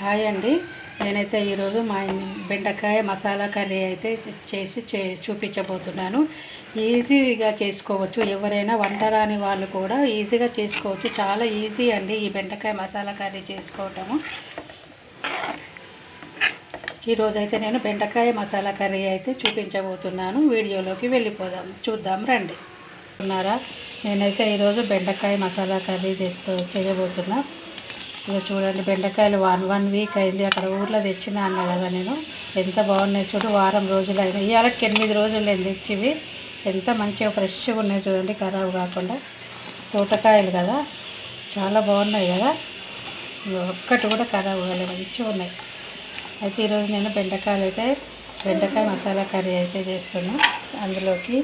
Hi అండి. నేనైతే ఈరోజు మా బెండకాయ మసాలా కర్రీ అయితే చేసి చే చూపించబోతున్నాను. ఈజీగా చేసుకోవచ్చు. ఎవరైనా వంట రాని వాళ్ళు కూడా ఈజీగా చేసుకోవచ్చు. చాలా ఈజీ అండి ఈ బెండకాయ మసాలా కర్రీ చేసుకోవటము. ఈరోజు అయితే నేను బెండకాయ మసాలా కర్రీ అయితే చూపించబోతున్నాను. వీడియోలోకి వెళ్ళిపోదాం. చూద్దాం రండి. ఉన్నారా? నేనైతే ఈరోజు బెండకాయ మసాలా కర్రీ చేస్తూ చేయబోతున్నా. ఇక చూడండి బెండకాయలు వన్ వన్ వీక్ అయింది. అక్కడ ఊర్లో తెచ్చిన అన్న కదా నేను. ఎంత బాగున్నాయి చూడు వారం రోజులు అయినా ఇవాళకి ఎనిమిది రోజులు నేను తెచ్చివి. ఎంత మంచిగా ఫ్రెష్గా ఉన్నాయి చూడండి ఖరాబ్ కాకుండా. తోటకాయలు కదా చాలా బాగున్నాయి కదా. ఇగో ఒక్కటి కూడా ఖరాబ్ కాలేదు మంచిగా ఉన్నాయి. అయితే ఈరోజు నేను బెండకాయలు అయితే బెండకాయ మసాలా కర్రీ అయితే చేస్తున్నాను అందులోకి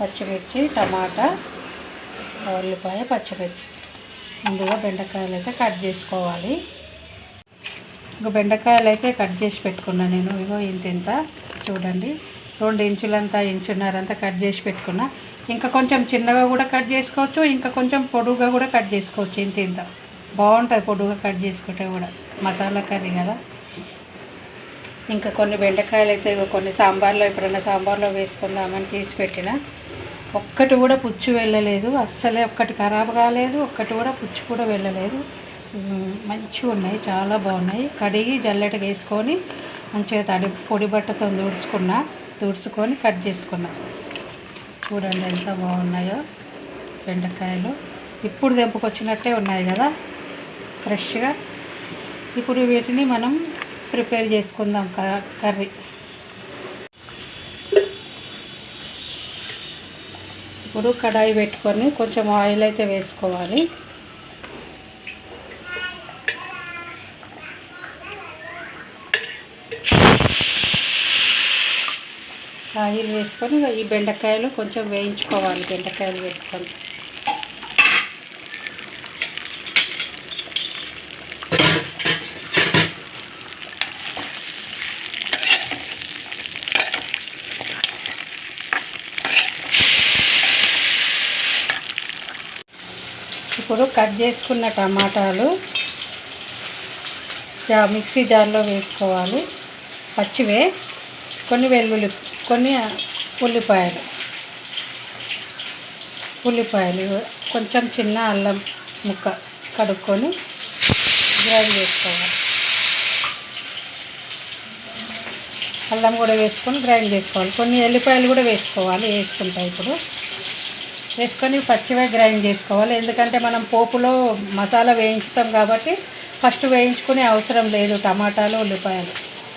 పచ్చిమిర్చి టమాటా ఉల్లిపాయ పచ్చిమిర్చి. ముందుగా బెండకాయలు అయితే కట్ చేసుకోవాలి. ఇంకా బెండకాయలు అయితే కట్ చేసి పెట్టుకున్నా నేను. ఇగో ఇంత ఇంత చూడండి. రెండు ఇంచులంతా ఇంచున్నరంతా కట్ చేసి పెట్టుకున్నా. ఇంకా కొంచెం చిన్నగా కూడా కట్ చేసుకోవచ్చు ఇంకా కొంచెం పొడుగుగా కూడా కట్ చేసుకోవచ్చు. ఇంత ఇంత. బాగుంటుంది పొడుగుగా కట్ చేసుకుంటే కూడా. మసాలా కర్రీ కదా. ఇంకా కొన్ని బెండకాయలు అయితే కొన్ని సాంబార్లో ఎప్పుడైనా సాంబార్లో వేసుకుందామని తీసి పెట్టిన. ఒక్కటి కూడా పుచ్చు వెళ్ళలేదు అస్సలే ఒక్కటి ఖరాబ్ కాలేదు ఒక్కటి కూడా పుచ్చు కూడా వెళ్ళలేదు. మంచిగా ఉన్నాయి చాలా బాగున్నాయి. కడిగి జల్లెటకి వేసుకొని మంచిగా తడి పొడి బట్టతో తుడుచుకున్నా తుడుచుకొని కట్ చేసుకున్నా. చూడండి ఎంత బాగున్నాయో బెండకాయలు. ఇప్పుడు తెంపుకొచ్చినట్టే ఉన్నాయి కదా ఫ్రెష్గా. ఇప్పుడు వీటిని మనం ప్రిపేర్ చేసుకుందాం క- కర్రీ. ఇప్పుడు కడాయి పెట్టుకొని కొంచెం ఆయిల్ అయితే వేసుకోవాలి. ఆయిల్ వేసుకొని ఈ బెండకాయలు కొంచెం వేయించుకోవాలి బెండకాయలు వేసుకొని. ఇప్పుడు కట్ చేసుకున్న టమాటాలు మిక్సీ జార్లో వేసుకోవాలి. పచ్చివే కొన్ని వెల్లుల్లి కొన్ని ఉల్లిపాయలు. ఉల్లిపాయలు కొంచెం చిన్న అల్లం ముక్క కడుక్కొని గ్రైండ్ చేసుకోవాలి. అల్లం కూడా వేసుకొని గ్రైండ్ చేసుకోవాలి. కొన్ని ఎల్లిపాయలు కూడా వేసుకోవాలి వేసుకుంటా ఇప్పుడు. వేసుకొని పచ్చివే గ్రైండ్ చేసుకోవాలి. ఎందుకంటే మనం పోపులో మసాలా వేయించుతాం కాబట్టి ఫస్ట్ వేయించుకునే అవసరం లేదు టమాటాలు ఉల్లిపాయలు.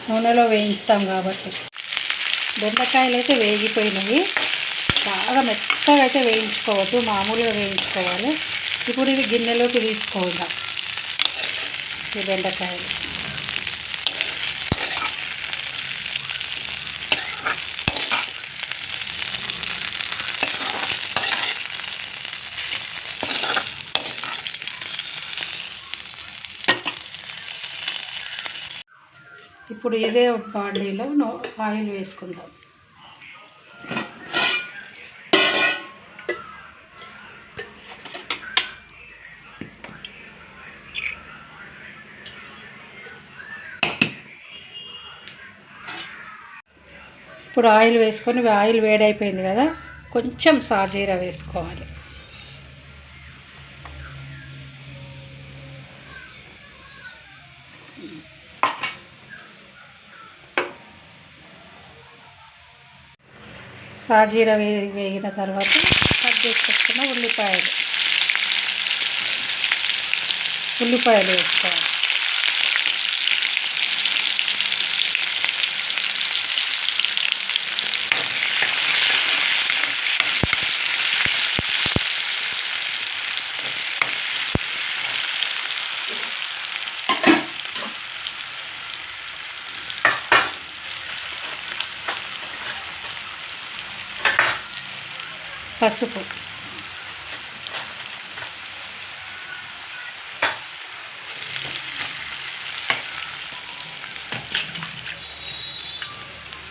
నూనెలో వేయించుతాం కాబట్టి. బెండకాయలు అయితే వేగిపోయినవి. బాగా మెత్తగా అయితే వేయించుకోవద్దు మామూలుగా వేయించుకోవాలి. ఇప్పుడు ఇవి గిన్నెలోకి తీసుకోవాలి ఈ బెండకాయలు. ఇప్పుడు ఇదే బాండీలో ఆయిల్ వేసుకుందాం. ఇప్పుడు ఆయిల్ వేసుకొని ఆయిల్ వేడైపోయింది కదా కొంచెం సాజీరా వేసుకోవాలి. సాజీరా వే వేగిన తర్వాత కట్ చేసుకున్న ఉల్లిపాయలు. ఉల్లిపాయలు వేసుకోవాలి. పసుపు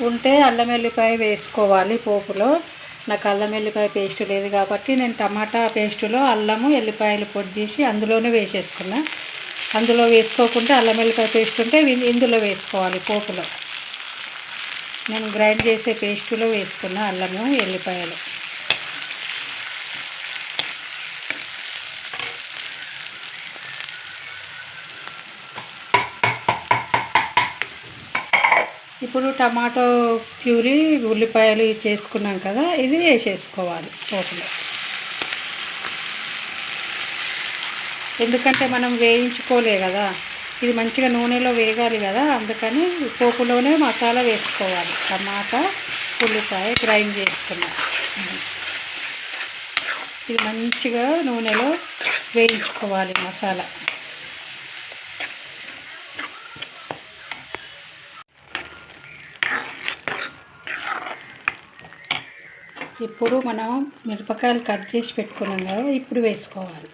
ఉంటే అల్లం వెల్లిపాయ వేసుకోవాలి పోపులో. నాకు అల్లం వెల్లిపాయ పేస్ట్ లేదు కాబట్టి నేను టమాటా పేస్టులో అల్లము ఎల్లిపాయలు పొడి చేసి అందులోనే వేసేసుకున్నా. అందులో వేసుకోకుండా అల్లం వెల్లిపాయ పేస్ట్ ఉంటే ఇందులో వేసుకోవాలి పోపులో. నేను గ్రైండ్ చేసే పేస్టులో వేసుకున్న అల్లము ఎల్లిపాయలు. ఇప్పుడు టమాటో ప్యూరీ ఉల్లిపాయలు ఇవి చేసుకున్నాం కదా ఇది వేసేసుకోవాలి పోపులో ఎందుకంటే మనం వేయించుకోలే కదా ఇది మంచిగా నూనెలో వేగాలి కదా అందుకని పోపులోనే మసాలా వేసుకోవాలి. టమాటా ఉల్లిపాయ గ్రైండ్ చేసుకున్నాం ఇది మంచిగా నూనెలో వేయించుకోవాలి మసాలా. ఇప్పుడు మనం మిరపకాయలు కట్ చేసి పెట్టుకున్నాం కదా ఇప్పుడు వేసుకోవాలి.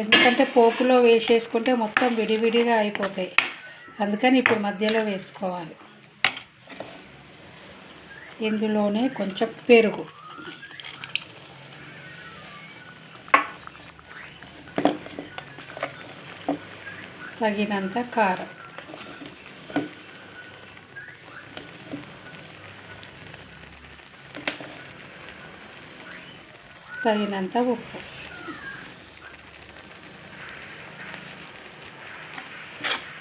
ఎందుకంటే పోపులో వేసేసుకుంటే మొత్తం విడివిడిగా అయిపోతాయి. అందుకని ఇప్పుడు మధ్యలో వేసుకోవాలి. ఇందులోనే కొంచెం పెరుగు. తగినంత కారం. తగినంత ఉప్పు.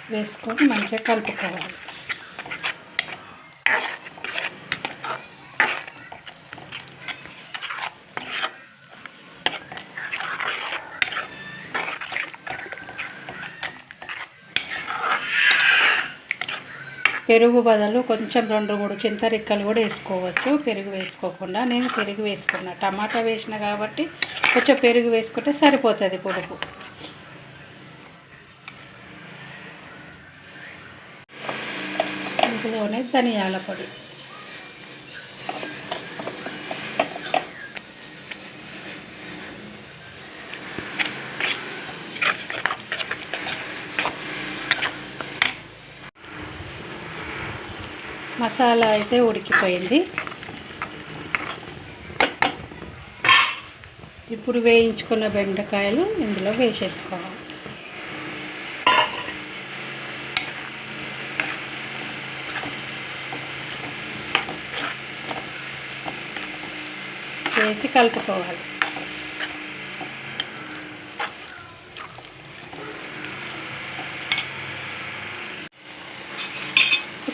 వేసుకొని మంచిగా కలుపుకోవాలి. పెరుగు బదులు కొంచెం రెండు మూడు చింతరిక్కలు కూడా వేసుకోవచ్చు. పెరుగు వేసుకోకుండా నేను పెరుగు వేసుకున్నా. టమాటా వేసిన కాబట్టి కొంచెం పెరుగు వేసుకుంటే సరిపోతుంది పులుపు. ఇందులోనే ధనియాల పొడి. మసాలా అయితే ఉడికిపోయింది. ఇప్పుడు వేయించుకున్న బెండకాయలు ఇందులో వేసేసుకోవాలి. వేసి కలుపుకోవాలి.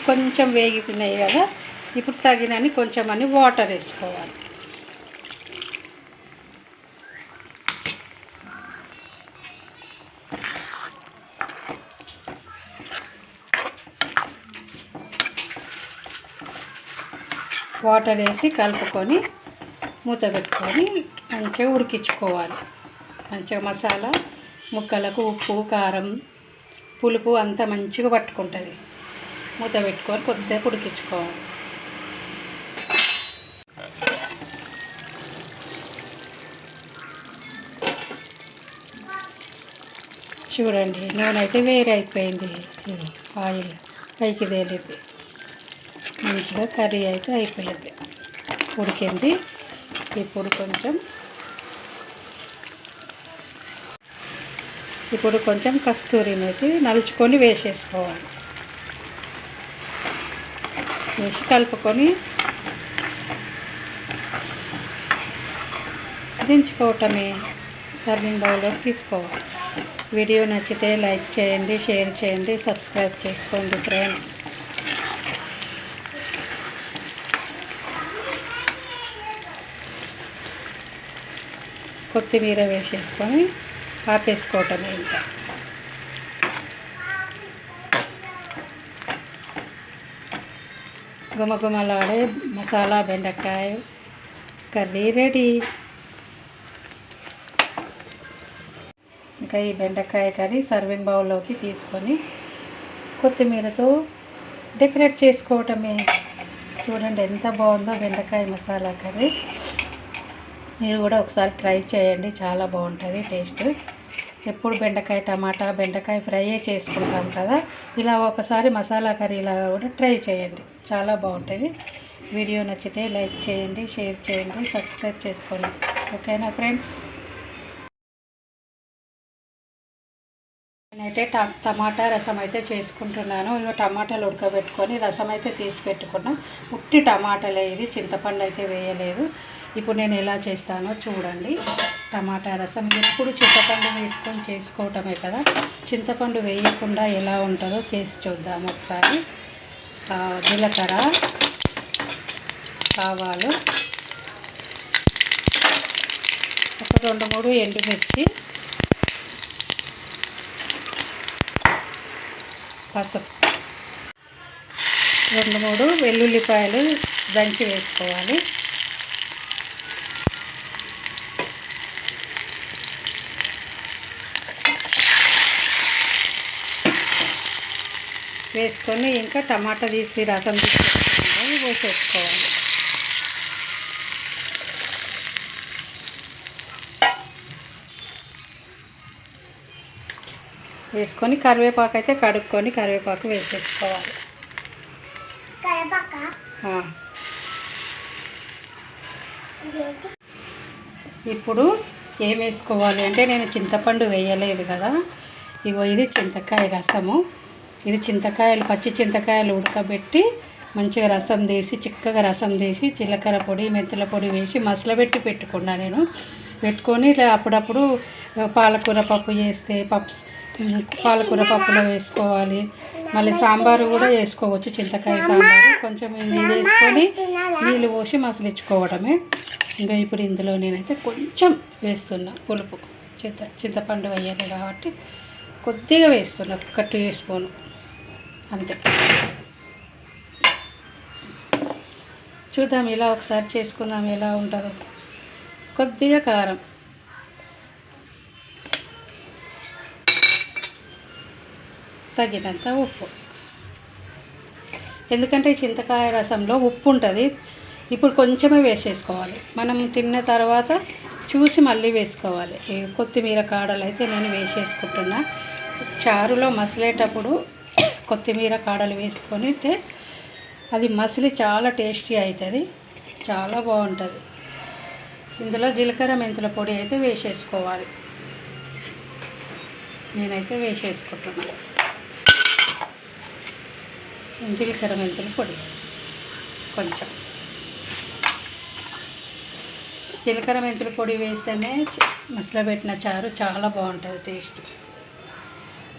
కొంచెం వేగిపోయినాయి కదా ఇప్పుడు తగినని కొంచెం అని వాటర్ వేసుకోవాలి. వాటర్ వేసి కలుపుకొని మూత పెట్టుకొని మంచిగా ఉడికించుకోవాలి. మంచిగా మసాలా ముక్కలకు ఉప్పు కారం పులుపు అంతా మంచిగా పట్టుకుంటుంది. మూత పెట్టుకొని కొద్దిసేపు ఉడికించుకోవాలి చూడండి నూనె అయితే వేరే అయిపోయింది. ఆయిల్ పైకి తేలింది. మంచిగా కర్రీ అయితే అయిపోయింది. ఉడికింది. ఇప్పుడు కొంచెం ఇప్పుడు కొంచెం కస్తూరిని అయితే నలుచుకొని వేసేసుకోవాలి. కలుపుకొని దించుకోవటమే సర్వింగ్ బౌల్లో తీసుకోవాలి. వీడియో నచ్చితే లైక్ చేయండి షేర్ చేయండి సబ్స్క్రైబ్ చేసుకోండి ఫ్రెండ్స్. కొత్తిమీర వేసేసుకొని ఆపేసుకోవటమే ఇంకా. గుమగుమలాడే మసాలా బెండకాయ కర్రీ రెడీ. ఇంకా ఈ బెండకాయ కర్రీ సర్వింగ్ బౌల్లోకి తీసుకొని కొత్తిమీరతో డెకరేట్ చేసుకోవటమే. చూడండి ఎంత బాగుందో బెండకాయ మసాలా కర్రీ. మీరు కూడా ఒకసారి ట్రై చేయండి చాలా బాగుంటుంది టేస్ట్. ఎప్పుడు బెండకాయ టమాటా బెండకాయ ఫ్రై చేసుకుంటాం కదా ఇలా ఒకసారి మసాలా కర్రీలా కూడా ట్రై చేయండి. చాలా బాగుంటుంది. వీడియో నచ్చితే లైక్ చేయండి షేర్ చేయండి సబ్స్క్రైబ్ చేసుకోండి. ఓకేనా ఫ్రెండ్స్? నేనైతే ట టమాటా రసం అయితే చేసుకుంటున్నాను. ఇక టమాటాలు ఉడకబెట్టుకొని రసం అయితే తీసి పెట్టుకున్నా. ఉట్టి టమాటాలే ఇది చింతపండు అయితే వేయలేదు. ఇప్పుడు నేను ఎలా చేస్తానో చూడండి. టమాటా రసం ఎప్పుడు చింతపండు వేసుకొని చేసుకోవటమే కదా. చింతపండు వేయకుండా ఎలా ఉంటుందో చేసి చూద్దాం ఒకసారి. జీలకర్ర ఆవాలు ఒక రెండు మూడు ఎండుమిర్చి పసుపు రెండు మూడు వెల్లుల్లిపాయలు దంచి వేసుకోవాలి. వేసుకొని ఇంకా టమాటా తీసి రసం తీసి పోసేసుకోవాలి. వేసుకొని కరివేపాకు అయితే కడుక్కొని కరివేపాకు వేసేసుకోవాలి. ఇప్పుడు ఏం వేసుకోవాలి? అంటే నేను చింతపండు వేయలేదు కదా. ఇగో ఇది చింతకాయ రసము. ఇది చింతకాయలు పచ్చి చింతకాయలు ఉడకబెట్టి మంచిగా రసం తీసి చిక్కగా రసం తీసి జీలకర్ర పొడి మెంతుల పొడి వేసి మసలబెట్టి పెట్టుకున్నా నేను. పెట్టుకొని ఇట్లా అప్పుడప్పుడు పాలకూర పప్పు చేస్తే పప్స్ పాలకూర పప్పులో వేసుకోవాలి. మళ్ళీ సాంబారు కూడా వేసుకోవచ్చు చింతకాయ సాంబారు. కొంచెం ఇది వేసుకొని నీళ్ళు పోసి మసలిచ్చుకోవడమే. ఇంకా ఇప్పుడు ఇందులో నేనైతే కొంచెం వేస్తున్నా పులుపు. చింత చింతపండు వేయాలి కాబట్టి కొద్దిగా వేస్తున్నా ఒక టీ స్పూను అంతే. చూద్దాం ఇలా ఒకసారి చేసుకుందాం ఎలా ఉంటుందో. కొద్దిగా కారం. తగినంత ఉప్పు. ఎందుకంటే చింతకాయ రసంలో ఉప్పు ఉంటుంది. ఇప్పుడు కొంచెమే వేసేసుకోవాలి. మనం తిన్న తర్వాత చూసి మళ్ళీ వేసుకోవాలి. కొత్తిమీర కాడలు అయితే నేను వేసేసుకుంటున్నా. చారులో మసలేటప్పుడు కొత్తిమీర కాడలు వేసుకొని అది మసిలి చాలా టేస్టీ అవుతుంది. చాలా బాగుంటుంది. ఇందులో జీలకర్ర మెంతుల పొడి అయితే వేసేసుకోవాలి. నేనైతే వేసేసుకుంటున్నాను జీలకర్ర మెంతుల పొడి కొంచెం. జీలకర్ర మెంతుల పొడి వేస్తేనే చ- మసలబెట్టిన చారు చాలా బాగుంటుంది టేస్ట్.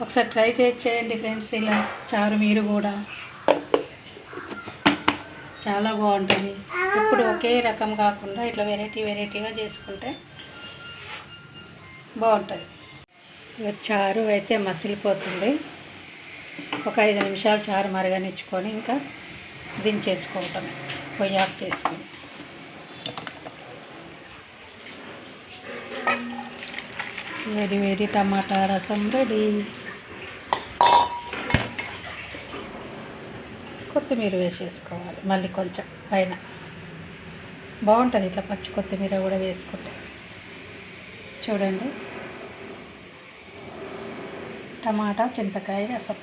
ఒకసారి ట్రై చేసి చేయండి ఫ్రెండ్స్ ఇలా చారు మీరు కూడా. చాలా బాగుంటుంది. ఇప్పుడు ఒకే రకం కాకుండా ఇట్లా వెరైటీ వెరైటీగా చేసుకుంటే బాగుంటుంది. ఇక చారు అయితే మసిలిపోతుంది. ఒక ఐదు నిమిషాలు చారు మరగనిచ్చుకొని ఇంకా దించేసుకోవటం పొయ్యి ఆఫ్ చేసుకొని. వేడి వేడి టమాటా రసం రెడీ. కొత్తిమీర వేసేసుకోవాలి మళ్ళీ కొంచెం పైన. బాగుంటుంది ఇట్లా పచ్చి కొత్తిమీర కూడా వేసుకుంటే. చూడండి. టమాటా చింతకాయ రసం.